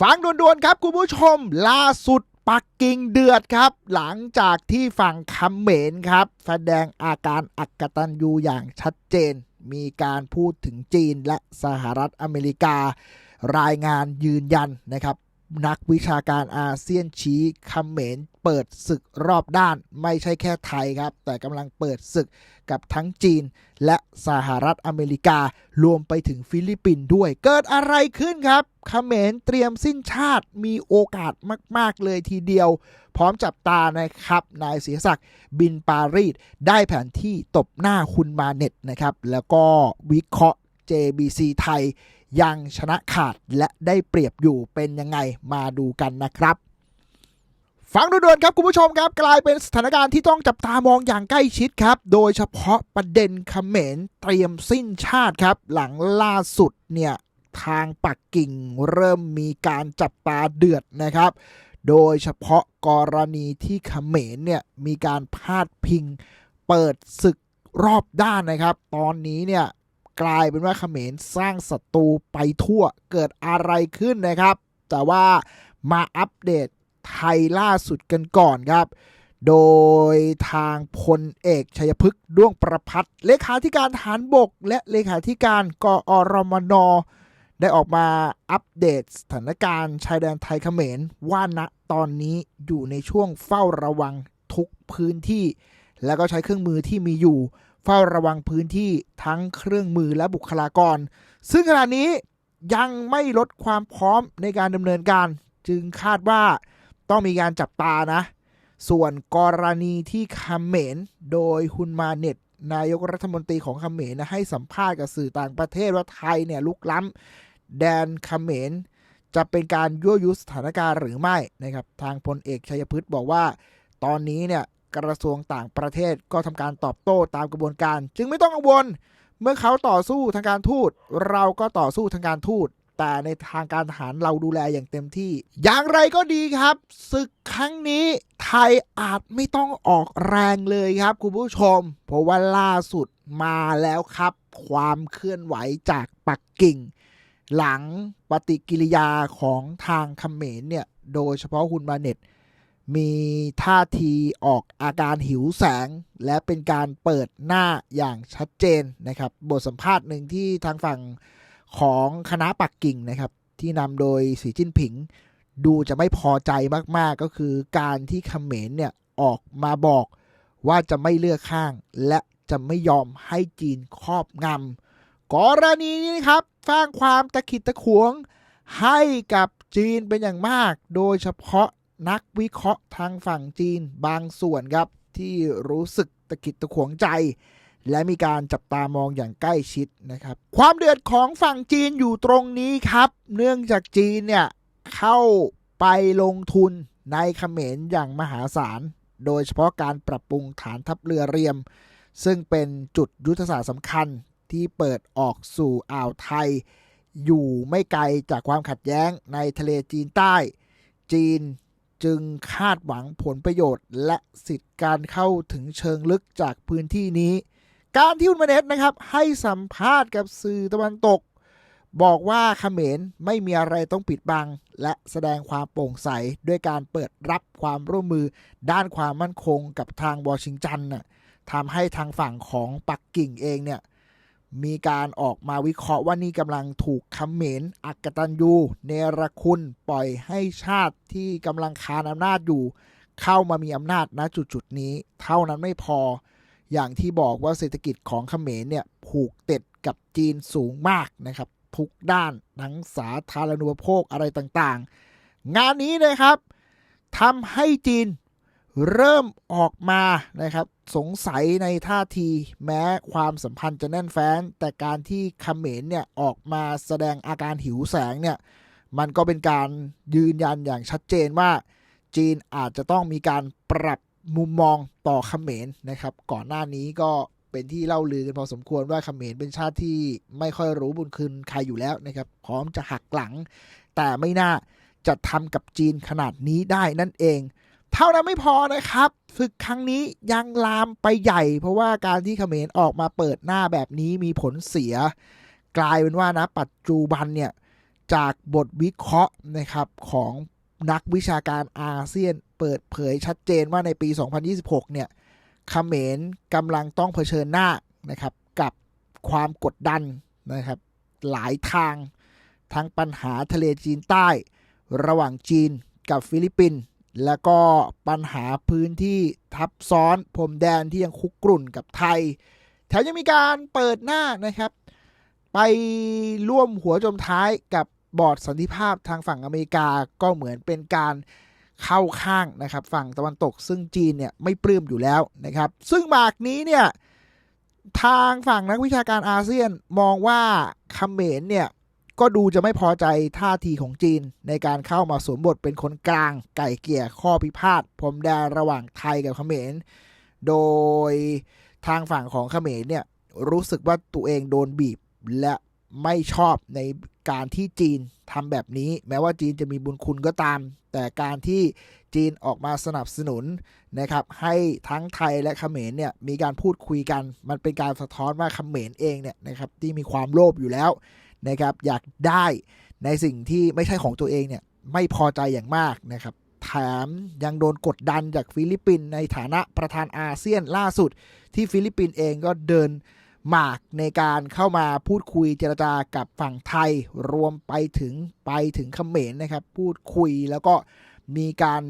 ฟังด่วนๆครับคุณผู้ชมล่าสุดปักกิ่งเดือดครับ หลังจากที่ฝั่งคำเหมนครับ แสดงอาการอักตันยูอย่างชัดเจน มีการพูดถึงจีนและสหรัฐอเมริกา รายงานยืนยันนะครับ นักวิชาการอาเซียนชี้คำเหมน เปิดศึกรอบด้าน ไม่ใช่แค่ไทยครับ แต่กำลังเปิดศึกกับทั้งจีน และสหรัฐอเมริการวมไปถึงฟิลิปปินส์ด้วย เกิดอะไรขึ้นครับเขมรเตรียมสิ้นชาติมีโอกาสมาก ๆ เลยทีเดียว พร้อมจับตานะครับ นายเสียศักดิ์บินปารีสได้แผนที่ตบหน้าคุณมาเน็ตนะครับ แล้วก็วิเคราะห์ JBC ไทยยังชนะขาดและได้เปรียบอยู่เป็นยังไงมาดูกันนะครับ ฟังด่วนๆครับคุณผู้ชมครับ กลายเป็นสถานการณ์ที่ต้องจับตามองอย่างใกล้ชิดครับ โดยเฉพาะประเด็นเขมรเตรียมสิ้นชาติครับ หลังล่าสุดเนี่ยทางปักกิ่งเริ่มมีการจับตาเดือดนะครับ โดยเฉพาะกรณีที่เขมรเนี่ยมีการพาดพิง เปิดศึกรอบด้านนะครับ ตอนนี้เนี่ยกลายเป็นว่าเขมรสร้างศัตรูไปทั่วเกิดอะไรขึ้นนะครับ แต่ว่ามาอัปเดต ไทยล่าสุดกันก่อนครับ โดยทางพลเอกชัยพฤกษ์ด้วงประพัฒน์เลขาธิการทหารบก และเลขาธิการกอรมนได้ออกมาอัปเดตสถานการณ์ชายแดนไทยเขมรว่าณตอนนี้อยู่ในช่วงเฝ้าระวังทุกพื้นที่ แล้วก็ใช้เครื่องมือที่มีอยู่ เฝ้าระวังพื้นที่ทั้งเครื่องมือและบุคลากร ซึ่งขณะนี้ยังไม่ลดความพร้อมในการดำเนินการ จึงคาดว่า ต้องมีการจับตานะ ส่วนกรณีที่คำเมรโดยฮุนมาเน็ตนายกรัฐมนตรีของคำเมรนะให้สัมภาษณ์กับสื่อต่างประเทศว่าไทยเนี่ยลุกล้ำแดนคำเมรจะเป็นการยั่วยุสถานการณ์หรือไม่นะครับทางพลเอกชัยพฤกษ์บอกว่า ตอนนี้เนี่ยกระทรวงต่างประเทศก็ทำการตอบโต้ตามกระบวนการ จึงไม่ต้องกังวล เมื่อเขาต่อสู้ทางการทูตเราก็ต่อสู้ทางการทูต แต่ในทางการทหารเราดูแลอย่างเต็มที่ อย่างไรก็ดีครับศึกครั้งนี้ไทยอาจไม่ต้องออกแรงเลยครับคุณผู้ชม เพราะว่าล่าสุดมาแล้วครับ ความเคลื่อนไหวจากปักกิ่ง หลังปฏิกิริยาของทางเขมรเนี่ย โดยเฉพาะฮุนมาเน็ต มีท่าทีออกอาการหิวแสง และเป็นการเปิดหน้าอย่างชัดเจนนะครับ บทสัมภาษณ์หนึ่งที่ทางฝั่ง ของคณะปักกิ่งนะครับ ที่นำโดยสีจิ้นผิง ดูจะไม่พอใจมากๆก็คือการที่เขมรเนี่ยออกมาบอกว่าจะไม่เลือกข้าง และจะไม่ยอมให้จีนครอบงำกรณีนี้นะครับสร้างความตะขิดตะขวงให้กับจีนเป็นอย่างมาก โดยเฉพาะนักวิเคราะห์ทางฝั่งจีนบางส่วนครับที่รู้สึกตะขิดตะขวงใจ และมีการจับตามองอย่างใกล้ชิดนะครับ ความเดือดของฝั่งจีนอยู่ตรงนี้ครับ เนื่องจากจีนเนี่ยเข้าไปลงทุนในเขมรอย่างมหาศาล โดยเฉพาะการปรับปรุงฐานทัพเรือเรียม ซึ่งเป็นจุดยุทธศาสตร์สำคัญที่เปิดออกสู่อ่าวไทย อยู่ไม่ไกลจากความขัดแย้งในทะเลจีนใต้ จีนจึงคาดหวังผลประโยชน์ และสิทธิการเข้าถึงเชิงลึกจากพื้นที่นี้ การที่อุนมาเนตนะครับ ให้สัมภาษณ์กับสื่อตะวันตก บอกว่าเขมรไม่มีอะไรต้องปิดบัง และแสดงความโปร่งใสด้วยการเปิดรับความร่วมมือด้านความมั่นคงกับทางวอชิงตันน่ะทำให้ทางฝั่งของปักกิ่งเองเนี่ยมีการออกมาวิเคราะห์ว่านี่กำลังถูกคำเหมนอักตันยูเนรคุณปล่อยให้ชาติที่กำลังคานอำนาจอยู่ เข้ามามีอำนาจณจุดจุดนี้ เท่านั้นไม่พอ อย่างที่บอกว่าเศรษฐกิจของเขมรเนี่ยผูกติดกับจีนสูงมากนะครับ ทุกด้านทั้งสาธารณูปโภคอะไรต่างๆ งานนี้นะครับทำให้จีนเริ่มออกมานะครับสงสัยในท่าทีแม้ความสัมพันธ์จะแน่นแฟ้น แต่การที่เขมรเนี่ยออกมาแสดงอาการหิวแสงเนี่ยมันก็เป็นการยืนยันอย่างชัดเจนว่า จีนอาจจะต้องมีการปรับ มุมมองต่อเขมรนะครับ ก่อนหน้านี้ก็เป็นที่เล่าลือกันพอสมควรว่าเขมรเป็นชาติที่ไม่ค่อยรู้บุญคุณใครอยู่แล้วนะครับ พร้อมจะหักหลัง แต่ไม่น่าจะทำกับจีนขนาดนี้ได้นั่นเอง เท่านั้นไม่พอนะครับฝึกครั้งนี้ยังลามไปใหญ่ เพราะว่าการที่เขมรออกมาเปิดหน้าแบบนี้มีผลเสีย กลายเป็นว่านะปัจจุบันเนี่ยจากบทวิเคราะห์นะครับของนักวิชาการอาเซียน ปิดเผยชัดเจนว่าในปี 2026 เนี่ยเขมรกำลังต้องเผชิญหน้านะครับกับความกดดันนะครับหลายทางทั้งปัญหาทะเลจีนใต้ ระหว่างจีนกับฟิลิปปินส์แล้วก็ปัญหาพื้นที่ทับซ้อนพรมแดนที่ยังคุกกรุ่นกับไทย แถมยังมีการเปิดหน้านะครับ ไปร่วมหัวจมท้ายกับบอร์ดสันติภาพทางฝั่งอเมริกาก็เหมือนเป็นการ เข้าข้างนะครับฝั่งตะวันตกซึ่งจีนเนี่ยไม่ปลื้มอยู่แล้วนะครับ ซึ่งหมากนี้เนี่ยทางฝั่งนักวิชาการอาเซียนมองว่าเขมรเนี่ยก็ดูจะไม่พอใจท่าทีของจีน ในการเข้ามาสวมบทเป็นคนกลางไก่เกลี่ยข้อพิพาทพรมแดนระหว่างไทยกับเขมร โดยทางฝั่งของเขมรเนี่ยรู้สึกว่าตัวเองโดนบีบและไม่ชอบในการที่จีนทำแบบนี้ แม้ว่าจีนจะมีบุญคุณก็ตาม แต่การที่จีนออกมาสนับสนุนนะครับให้ทั้งไทยและเขมรเนี่ยมีการพูดคุยกัน มันเป็นการสะท้อนว่าเขมรเองเนี่ยนะครับที่มีความโลภอยู่แล้วนะครับอยากได้ในสิ่งที่ไม่ใช่ของตัวเองเนี่ยไม่พอใจอย่างมากนะครับแถมยังโดนกดดันจากฟิลิปปินส์ในฐานะประธานอาเซียนล่าสุด ที่ฟิลิปปินส์เองก็เดิน หมากในการเข้ามาพูดคุยเจรจากับฝั่งไทยรวมไปถึงไปถึงเขมรนะครับ พูดคุยแล้วก็มีการ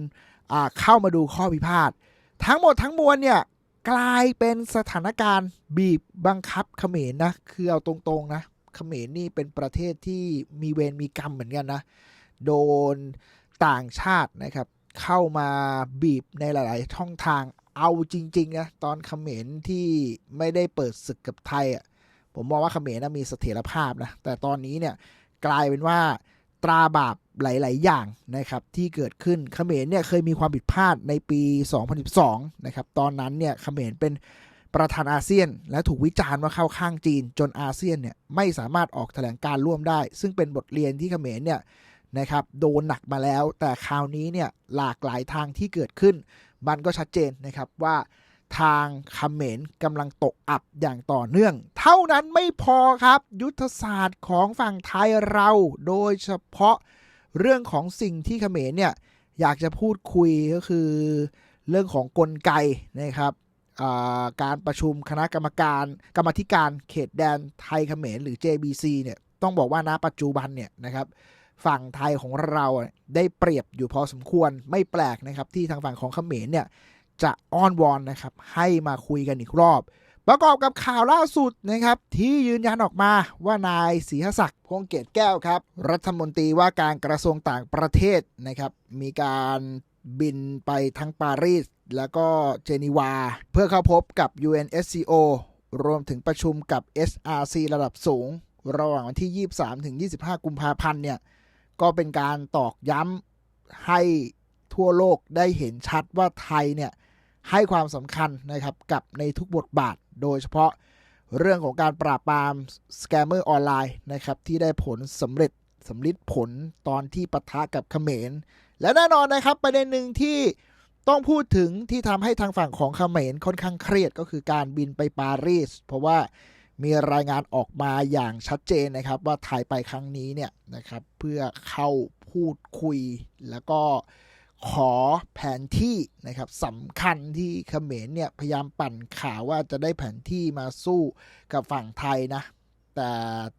เข้ามาดูข้อพิพาททั้งหมดทั้งมวลเนี่ยกลายเป็นสถานการณ์บีบบังคับเขมรนะคือเอาตรงๆนะเขมรนี่เป็นประเทศที่มีเวรมีกรรมเหมือนกันนะ โดนต่างชาตินะครับ เข้ามาบีบในหลาย ๆ ช่องทาง เอาจริงๆนะตอนเขมรที่ไม่ได้เปิดศึกกับไทยอะผมมองว่าเขมรนะมีเสถียรภาพนะแต่ตอนนี้เนี่ยกลายเป็นว่าตราบาปหลาย ๆ อย่างนะครับที่เกิดขึ้นเขมรเนี่ยเคยมีความผิดพลาดในปี 2012 นะครับตอนนั้นเนี่ยเขมรเป็นประธานอาเซียน และถูกวิจารณ์ว่าเข้าข้างจีน จนอาเซียนเนี่ยไม่สามารถออกแถลงการร่วมได้ ซึ่งเป็นบทเรียนที่เขมรเนี่ยนะครับโดนหนักมาแล้ว แต่คราวนี้เนี่ยหลากหลายทางที่เกิดขึ้น มันก็ชัดเจนนะครับว่าทางเขมรกำลังตกอับอย่างต่อเนื่อง เท่านั้นไม่พอครับ ยุทธศาสตร์ของฝั่งไทยเรา โดยเฉพาะเรื่องของสิ่งที่เขมรเนี่ยอยากจะพูดคุยก็คือเรื่องของกลไกนะครับการประชุมคณะกรรมการกรรมธิการเขตแดนไทยเขมรหรือ JBC เนี่ยต้องบอกว่าณปัจจุบันเนี่ยนะครับ ฝั่งไทยของเราได้เปรียบอยู่พอสมควรไม่แปลกนะครับ ที่ทางฝั่งของเขมรเนี่ยจะอ้อนวอนนะครับ ให้มาคุยกันอีกรอบ ประกอบกับข่าวล่าสุดนะครับ ที่ยืนยันออกมาว่านายศรีหศักดิ์พงเกตแก้วครับ รัฐมนตรีว่าการกระทรวงต่างประเทศนะครับ มีการบินไปทั้งปารีส แล้วก็เจนีวา เพื่อเข้าพบกับ UNSCO รวมถึงประชุมกับ SRC ระดับสูง ระหว่างวันที่ 23 ถึง 25 กุมภาพันธ์เนี่ย ก็เป็นการตอกย้ำให้ทั่วโลกได้เห็นชัดว่าไทยเนี่ยให้ความสำคัญนะครับกับในทุกบทบาท โดยเฉพาะเรื่องของการปราบปรามสแกมเมอร์ออนไลน์นะครับที่ได้ผลสำเร็จสำลิดผลตอนที่ปะทะกับเขมร และแน่นอนนะครับประเด็นหนึ่งที่ต้องพูดถึงที่ทำให้ทางฝั่งของเขมรค่อนข้างเครียดก็คือการบินไปปารีส เพราะว่า มีรายงานออกมาอย่างชัดเจนนะครับ ว่าถ่ายไปครั้งนี้เนี่ยนะครับ เพื่อเข้าพูดคุยแล้วก็ขอแผนที่นะครับสำคัญที่เขมรเนี่ยพยายามปั่นข่าวว่าจะได้แผนที่มาสู้กับฝั่งไทยนะ แต่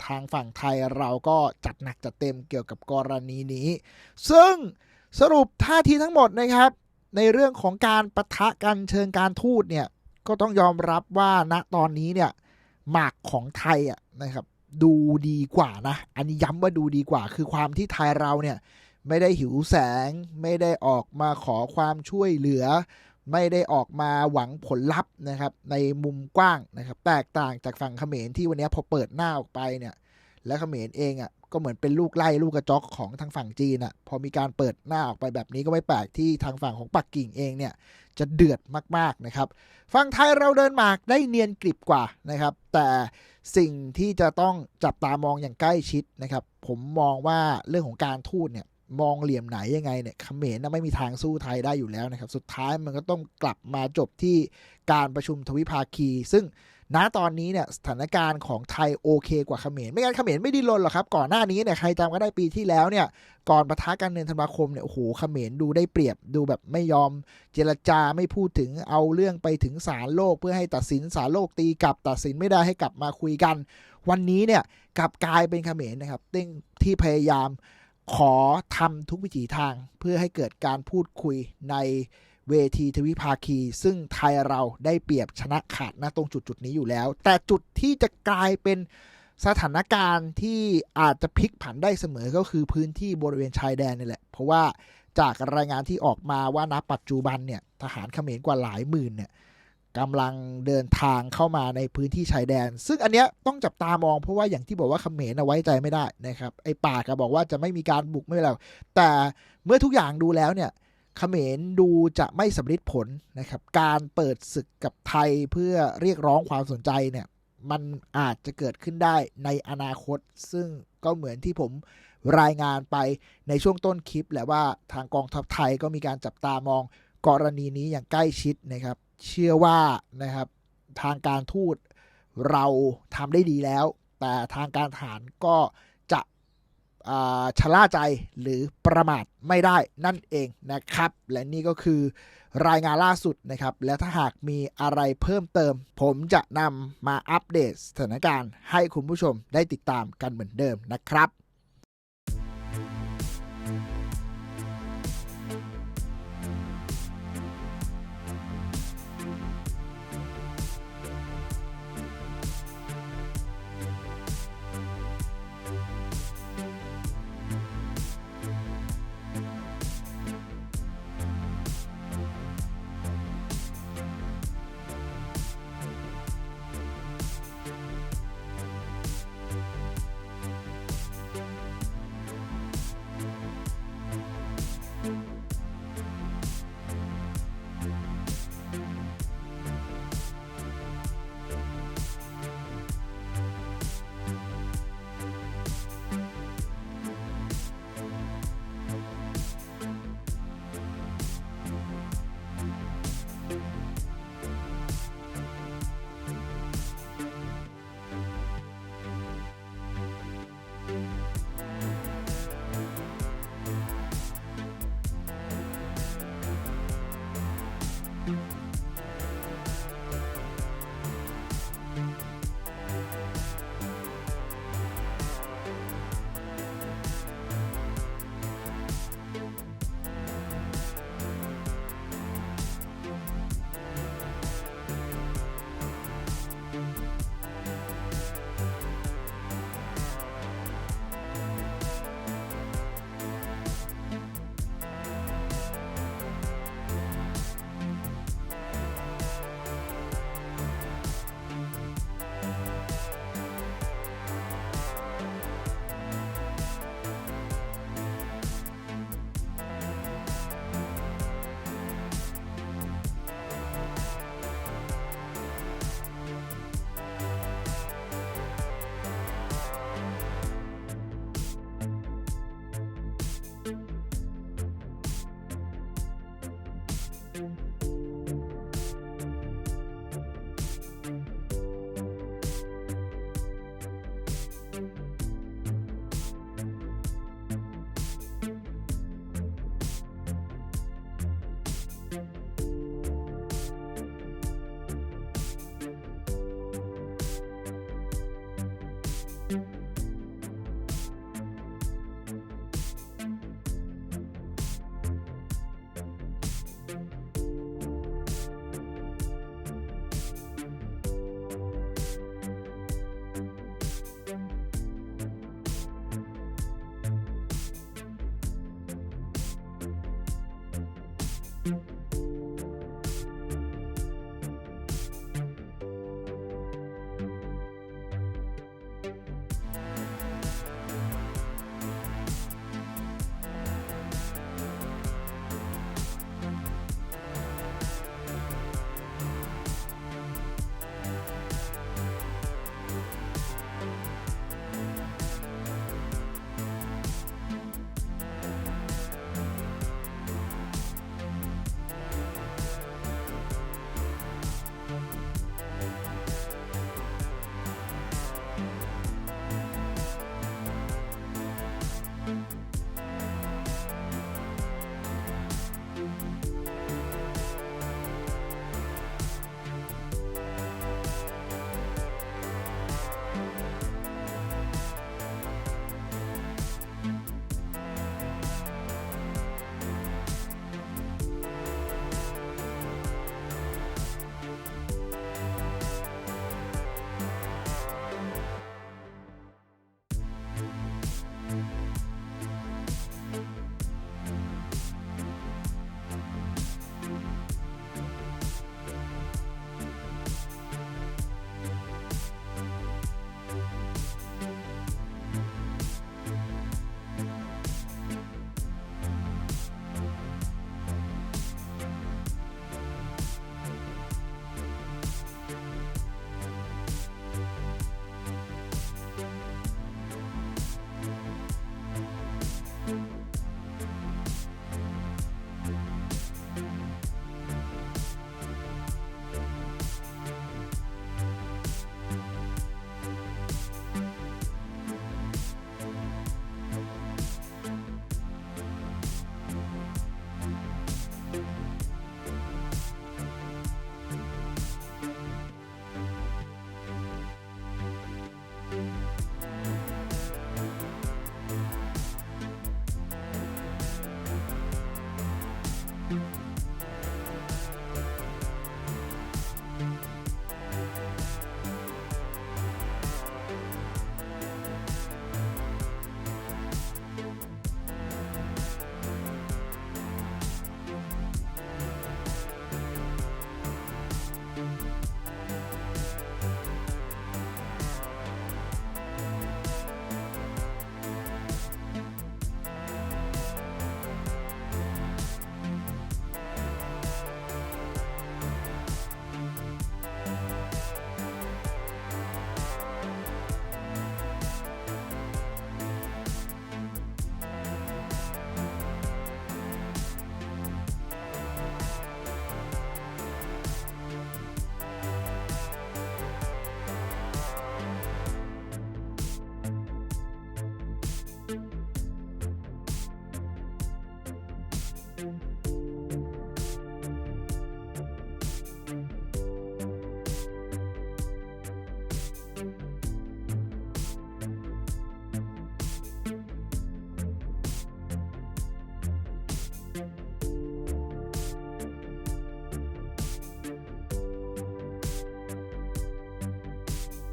ทางฝั่งไทยเราก็จัดหนักจัดเต็มเกี่ยวกับกรณีนี้ ซึ่งสรุปท่าทีทั้งหมดนะครับ ในเรื่องของการประทะกันเชิงการทูตเนี่ยก็ต้องยอมรับว่าณตอนนี้เนี่ย หมากของไทยอะนะครับดูดีกว่านะ อันนี้ย้ำว่าดูดีกว่า คือความที่ไทยเราเนี่ยไม่ได้หิวแสง ไม่ได้ออกมาขอความช่วยเหลือ ไม่ได้ออกมาหวังผลลัพธ์นะครับในมุมกว้างนะครับ แตกต่างจากฝั่งเขมรที่วันนี้พอเปิดหน้าออกไปเนี่ย และเขมรเองอะก็เหมือนเป็นลูกไล่ลูกกระจอกของทางฝั่งจีนอะ่ะพอมีการเปิดหน้าออกไปแบบนี้ก็ไม่แปลกที่ทางฝั่งของปักกิ่งเองเนี่ยจะเดือดมากๆนะครับฝั่งไทยเราเดินหมากได้เนียนกริบกว่านะครับ แต่สิ่งที่จะต้องจับตามองอย่างใกล้ชิดนะครับ ผมมองว่าเรื่องของการทูตเนี่ยมองเหลี่ยมไหนยังไงเนี่ยเขมรน่ไม่มีทางสู้ไทยได้อยู่แล้วนะครับ สุดท้ายมันก็ต้องกลับมาจบที่การประชุมทวิภาคี ซึ่ง ณตอนนี้เนี่ยสถานการณ์ของไทยโอเคกว่าเขมรไม่งั้นเขมรไม่ดิ้นรนหรอกครับ ก่อนหน้านี้เนี่ยใครจำก็ได้ปีที่แล้วเนี่ยก่อนปะทะกันเดือนธันวาคมเนี่ยโอ้โหเขมรดูได้เปรียบดูแบบไม่ยอม เจรจาไม่พูดถึงเอาเรื่องไปถึงศาลโลก เพื่อให้ตัดสินศาลโลกตีกลับ ตัดสินไม่ได้ให้กลับมาคุยกัน วันนี้เนี่ยกลับกลายเป็นเขมรนะครับที่ที่พยายามขอทำทุกวิถีทางเพื่อให้เกิดการพูดคุยใน เวทีทวิภาคี ซึ่งไทยเราได้เปรียบชนะขาดณตรงจุดจุดนี้อยู่แล้ว แต่จุดที่จะกลายเป็นสถานการณ์ที่อาจจะพลิกผันได้เสมอก็คือพื้นที่บริเวณชายแดนนี่แหละ เพราะว่าจากรายงานที่ออกมาว่าณปัจจุบันเนี่ยทหารเขมรกว่าหลายหมื่นเนี่ยกำลังเดินทางเข้ามาในพื้นที่ชายแดน ซึ่งอันเนี้ยต้องจับตามองเพราะว่าอย่างที่บอกว่าเขมรนะไว้ใจไม่ได้นะครับไอ้ปากก็บอกว่าจะไม่มีการบุกไม่อะไรแต่เมื่อทุกอย่างดูแล้วเนี่ย เขมรดูจะไม่สำลิดผลนะครับ การเปิดศึกกับไทยเพื่อเรียกร้องความสนใจเนี่ยมันอาจจะเกิดขึ้นได้ในอนาคต ซึ่งก็เหมือนที่ผมรายงานไปในช่วงต้นคลิปแหละว่าทางกองทัพไทยก็มีการจับตามองกรณีนี้อย่างใกล้ชิดนะครับ เชื่อว่านะครับทางการทูตเราทำได้ดีแล้ว แต่ทางการทหารก็ ชะล่าใจหรือประมาทไม่ได้นั่นเองนะครับ และนี่ก็คือรายงานล่าสุดนะครับ และถ้าหากมีอะไรเพิ่มเติม ผมจะนำมาอัปเดตสถานการณ์ให้คุณผู้ชมได้ติดตามกันเหมือนเดิมนะครับ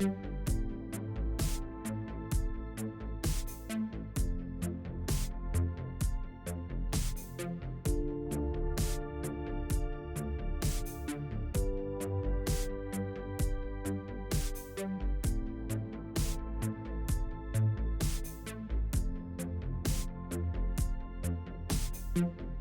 thank mm -hmm. you